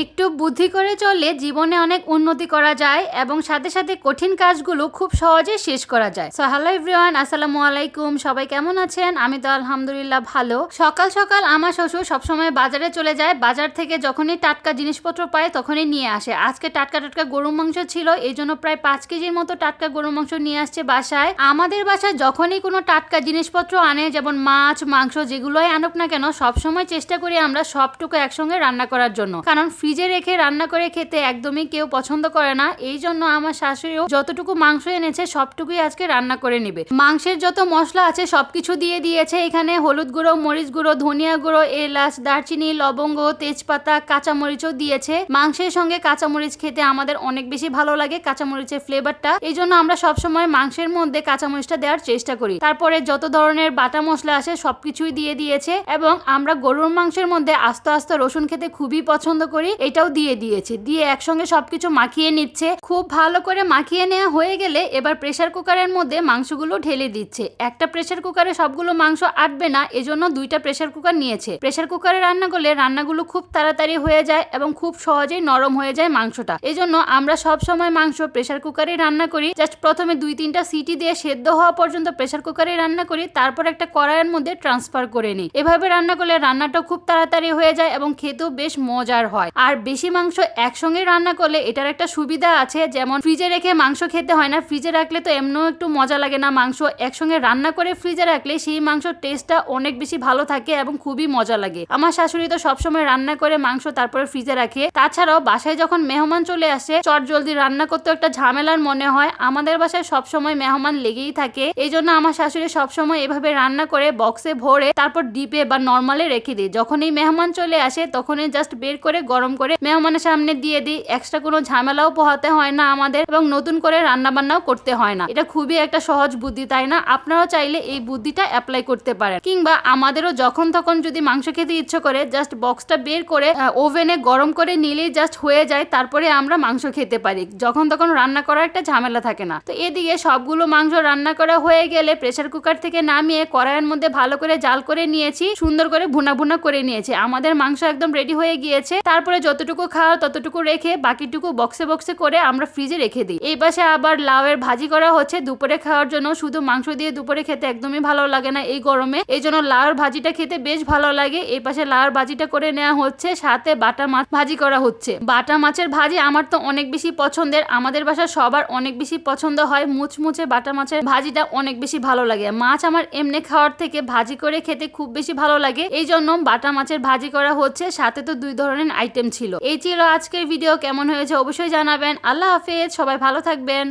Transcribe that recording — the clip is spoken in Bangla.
একটু বুদ্ধি করে চললে জীবনে অনেক উন্নতি করা যায় এবং সাথে সাথে কঠিন কাজগুলো খুব সহজে শেষ করা যায়। সো হ্যালো এভরিওয়ান আসসালামু আলাইকুম। সবাই কেমন আছেন? আমি তো আলহামদুলিল্লাহ ভালো। সকাল সকাল আমার শ্বশুর সবসময় বাজারে চলে যায়। বাজার থেকে যখনই টাটকা জিনিসপত্র পায় তখনই নিয়ে আসে। আজকে টাটকা টাটকা গরু মাংস ছিল, এই জন্য প্রায় পাঁচ কেজির মতো টাটকা গরু মাংস নিয়ে আসছে বাসায়। আমাদের বাসায় যখনই কোনো টাটকা জিনিসপত্র আনে, যেমন মাছ, মাংস, যেগুলোই আনুক না কেন, সবসময় চেষ্টা করি আমরা সবটুকু একসঙ্গে রান্না করার জন্য। কারণ ফ্রিজে রেখে রান্না করে খেতে একদমই কেউ পছন্দ করে না। এই জন্য আমার শাশুড়িও যতটুকু মাংস এনেছে, সবটুকুই আজকে রান্না করে নিবে। মাংসের যত মশলা আছে, সবকিছু দিয়ে দিয়েছে এখানে হলুদ গুঁড়ো, মরিচ গুঁড়ো, ধনিয়া গুঁড়ো, এলাচ, দারচিনি, লবঙ্গ, তেজপাতা, কাঁচামরিচও দিয়েছে। মাংসের সঙ্গে কাঁচামরিচ খেতে আমাদের অনেক বেশি ভালো লাগে কাঁচামরিচের ফ্লেভারটা। এই জন্য আমরা সবসময় মাংসের মধ্যে কাঁচামরিচটা দেওয়ার চেষ্টা করি। তারপরে যত ধরনের বাটা মশলা আছে, সবকিছুই দিয়ে দিয়েছে এবং আমরা গরুর মাংসের মধ্যে আস্তে আস্তে রসুন খেতে খুবই পছন্দ করি। এটাও দিয়ে দিয়েছে। দিয়ে একসঙ্গে সবকিছু মাখিয়ে নিচ্ছে। খুব ভালো করে মাখিয়ে নেওয়া হয়ে গেলে এবার প্রেশার কুকারের মধ্যে মাংসগুলো ঢেলে দিচ্ছে। একটা প্রেশার কুকারে সবগুলো মাংস আটবে না, এজন্য দুইটা প্রেশার কুকার নিয়েছে। প্রেশার কুকারে রান্না করলে রান্নাগুলো খুব তাড়াতাড়ি হয়ে যায় এবং খুব সহজেই নরম হয়ে যায় মাংসটা। এজন্য আমরা সব সময় মাংস প্রেসার কুকারে রান্না করি। জাস্ট প্রথমে দুই তিনটা সিটি দিয়ে সেদ্ধ হওয়া পর্যন্ত প্রেশার কুকারে রান্না করি, তারপর একটা কড়াইয়ের মধ্যে ট্রান্সফার করে নিই। এভাবে রান্না করলে রান্নাটা খুব তাড়াতাড়ি হয়ে যায় এবং খেতেও বেশ মজার হয়। আর বেশি মাংস একসঙ্গে রান্না করলে এটার একটা সুবিধা আছে, যেমন ফ্রিজে রেখে মাংস খেতে হয় না, ফ্রিজে রাখলে তো এমনিও একটু মজা লাগে না, মাংস একসঙ্গে রান্না করে ফ্রিজে রাখলে সেই মাংসর টেস্টটা অনেক বেশি ভালো থাকে এবং খুবই মজা লাগে। আমার শাশুড়ি তো সবসময় রান্না করে মাংস তারপরে ফ্রিজে রাখে। তাছাড়াও বাসায় যখন মেহমান চলে আসে, চট জলদি রান্না করতে একটা ঝামেলার মনে হয়। আমাদের বাসায় সবসময় মেহমান লেগেই থাকে। এই জন্য আমার শাশুড়ি সবসময় এভাবে রান্না করে বক্সে ভরে, তারপর ডিপে বা নর্মালে রেখে দিই যখন এই মেহমান চলে আসে, তখনই জাস্ট বের করে গরম করে মেহমানের সামনে দিয়ে দিই। এক্সট্রা কোনো ঝামেলাও পোহাতে হয় না আমাদের এবং নতুন করে রান্না বান্নাও করতে হয় না। এটা খুবই একটা সহজ বুদ্ধি, তাই না? আপনারাও চাইলে এই বুদ্ধিটা অ্যাপ্লাই করতে পারেন। কিংবা আমাদেরও যখন তখন যদি মাংস খেতে ইচ্ছে করে জাস্ট বক্সটা বের করে ওভেনে গরম করে নিলেই জাস্ট হয়ে যায়, তারপরে আমরা মাংস খেতে পারি। যখন তখন রান্না করার একটা ঝামেলা থাকে না। তো এদিকে সবগুলো মাংস রান্না করা হয়ে গেলে প্রেসার কুকার থেকে নামিয়ে কড়াইয়ের মধ্যে ভালো করে জাল করে নিয়েছি। সুন্দর করে ভুনা ভুনা করে নিয়েছি। আমাদের মাংস একদম রেডি হয়ে গিয়েছে। তারপরে যতটুকু খাওয়া ততটুকু রেখে বাকিটুকু বক্সে বক্সে করে আমরা ফ্রিজে রেখে দিই। এই পাশে আবার লাউয়ের ভাজি করা হচ্ছে। দুপুরে খাওয়ার জন্য শুধু মাংস দিয়ে দুপুরে খেতে একদমই ভালো লাগে না এই গরমে। এই জন্য লাউয়ের ভাজিটা খেতে বেশ ভালো লাগে। এই পাশে লাউয়ের ভাজিটা করে নেওয়া হচ্ছে। সাথে বাটা মাছ ভাজি করা হচ্ছে। বাটা মাছের ভাজি আমার তো অনেক বেশি পছন্দের। আমাদের বাসার সবার অনেক বেশি পছন্দ হয়। মুচমুচে বাটা মাছের ভাজিটা অনেক বেশি ভালো লাগে। মাছ আমার এমনি খাওয়ার থেকে ভাজি করে খেতে খুব বেশি ভালো লাগে। এই জন্য বাটা মাছের ভাজি করা হচ্ছে। সাথে তো দুই ধরনের আইটেম ছিল। এই ছিল আজকের ভিডিও কেমন হয়েছে অবশ্যই জানাবেন। আল্লাহ হাফেজ। সবাই ভালো থাকবেন।